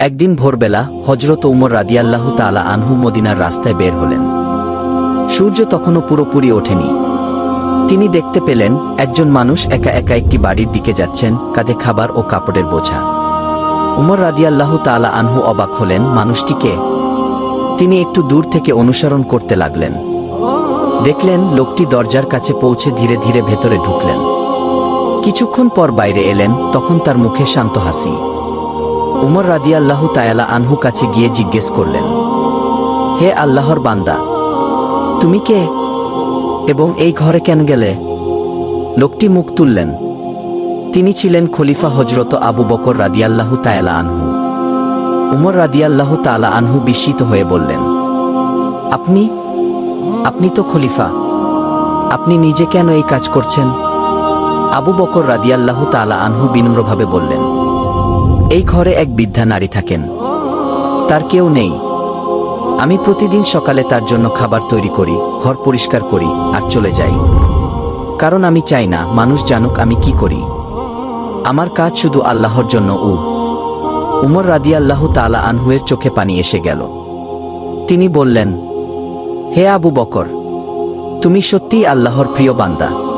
একদিন ভোরবেলা হজরত উমর রাদিয়াল্লাহু তালা আনহু মদিনার রাস্তায় বের হলেন। সূর্য তখনও পুরোপুরি ওঠেনি। তিনি দেখতে পেলেন একজন মানুষ একা একা একটি বাড়ির দিকে যাচ্ছেন, কাঁধে খাবার ও কাপড়ের বোঝা। উমর রাদিয়াল্লাহু তালা আনহু অবাক হলেন মানুষটিকে তিনি একটু দূর থেকে অনুসরণ করতে লাগলেন। দেখলেন লোকটি দরজার কাছে পৌঁছে ধীরে ধীরে ভেতরে ঢুকলেন। কিছুক্ষণ পর বাইরে এলেন, তখন তার মুখে শান্ত হাসি। উমর রাদিয়াল্লাহু তায়ালা আনহু কাছে গিয়ে জিজ্ঞেস করলেন, হে আল্লাহর বান্দা, তুমি কে এবং এই ঘরে কেন গেলে? লোকটি মুখ তুললেন। তিনি ছিলেন খলিফা হজরত আবু বকর রাদিয়াল্লাহু তায়ালা আনহু। উমর রাদিয়াল্লাহু তালা আনহু বিস্মিত হয়ে বললেন, আপনি আপনি তো খলিফা, আপনি নিজে কেন এই কাজ করছেন? আবু বকর রাদিয়াল্লাহু তালা আনহু বিনম্রভাবে বললেন এই ঘরে এক বৃদ্ধা নারী থাকেন। তার কেউ নেই। আমি প্রতিদিন সকালে তার জন্য খাবার তৈরি করি, ঘর পরিষ্কার করি আর চলে যাই। কারণ আমি চাই না মানুষ জানুক আমি কি করি। আমার কাজ শুধু আল্লাহর জন্য উ। উমর রাদিয়াল্লাহু তালা আনহুয়ের চোখে পানি এসে গেল। তিনি বললেন, হে আবু বকর, তুমি সত্যিই আল্লাহর প্রিয় বান্দা।